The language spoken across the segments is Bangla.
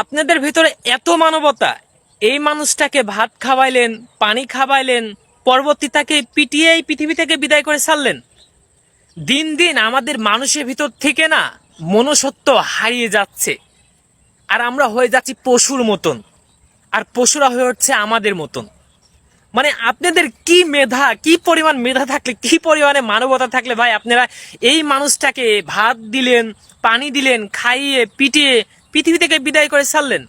আপনাদের ভিতরে এত মানবতা, এই মানুষটাকে ভাত খাওয়াইলেন, পানি খাওয়াইলেন, পরবর্তী তাকে পিটিয়ে পৃথিবী থেকে বিদায় করে ছাড়লেন। দিন দিন আমাদের মানুষের ভিতর থেকে না মনুষ্যত্ব হারিয়ে যাচ্ছে। আর আমরা হয়ে যাচ্ছি পশুর মতন, আর পশুরা হয়ে উঠছে আমাদের মতন। মানে আপনাদের কি মেধা, কি পরিমাণ মেধা থাকলে, কি পরিমাণে মানবতা থাকলে ভাই আপনারা এই মানুষটাকে ভাত দিলেন, পানি দিলেন, খাইয়ে, পিটিয়ে পৃথিবী থেকে বিদায় করে ছাড়লেন।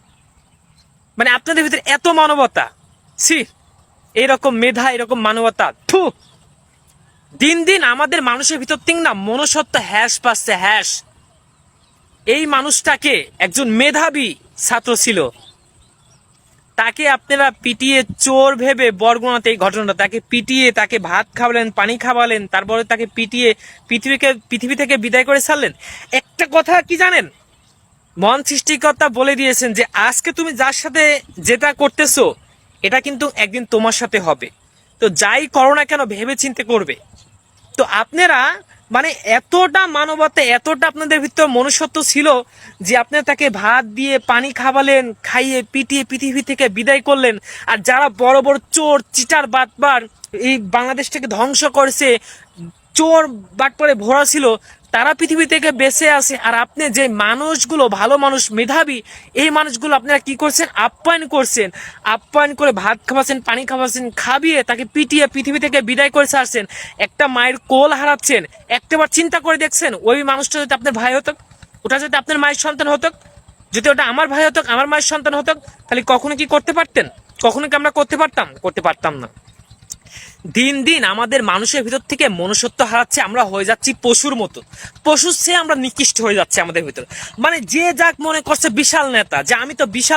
মানে আপনাদের ভিতরে এত মানবতা সি এরকম মেধা এরকম মানবতা, থু। দিন দিন আমাদের মানুষের ভিতর থেকে না মনুষ্যত্ব হ্যাস পাচ্ছে, হ্যাস। এই মানুষটাকে একজন মেধাবী ছাত্র ছিল। তাকে আপনারা পিটিয়ে চোর ভেবে বরগুনাতে এই ঘটনাটা, তাকে পিটিয়ে, তাকে ভাত খাওয়ালেন, পানি খাওয়ালেন, তারপরে তাকে পিটিয়ে পৃথিবীকে, পৃথিবী থেকে বিদায় করে ছাড়লেন। একটা কথা কি জানেন? মন সৃষ্টিকর্তা বলে দিয়েছেন যে, আজকে তুমি যার সাথে যেটা করতেছো, এটা কিন্তু একদিন তোমার সাথে হবে। তো যাই করো না কেন, ভেবে চিন্তে করবে। তো আপনারা মানে এতটা মানবতা, এতটা আপনাদের ভিতর মনুষ্যত্ব ছিল যে আপনারা তাকে ভাত দিয়ে পানি খাওয়ালেন, খাইয়ে পিটিয়ে পৃথিবী থেকে বিদায় করলেন। আর যারা বড় বড় চোর, চিটার, বাটবার এই বাংলাদেশটাকে ধ্বংস করেছে চোর বাটপারে ভরা ছিল, তারা পৃথিবী থেকে বেঁচে আছে। আর আপনি যে মানুষগুলো, ভালো মানুষ, মেধাবী, এই মানুষগুলো আপনারা কি করছেন? আপ্যায়ন করছেন। আপ্যায়ন করে ভাত খাওয়াচ্ছেন পানি খাওয়াচ্ছেন খাবিয়ে তাকে পিটিয়ে পৃথিবী থেকে বিদায় করে ছাড়ছেন। একটা মায়ের কোল হারাচ্ছেন। একটাবার চিন্তা করে দেখছেন, ওই মানুষটা যদি আপনার ভাই হতো, ওটা যদি আপনার মায়ের সন্তান হতো, যদি ওটা আমার ভাই হতো, আমার মায়ের সন্তান হতো, তাহলে কখনো কি করতে পারতেন? কখনো কি আমরা করতে পারতাম? করতে পারতাম না। দিন দিন আমাদের মানুষের ভিতর থেকে মনুষ্যত্ব হারাচ্ছে, আমরা হয়ে যাচ্ছি পশুর মতো। পশুর চেয়ে আমরা নিকৃষ্ট হয়ে যাচ্ছে আমাদের ভিতর। মানে যে যাক মনে করছে, বিশাল নেতা। যে আমি তো বিশাল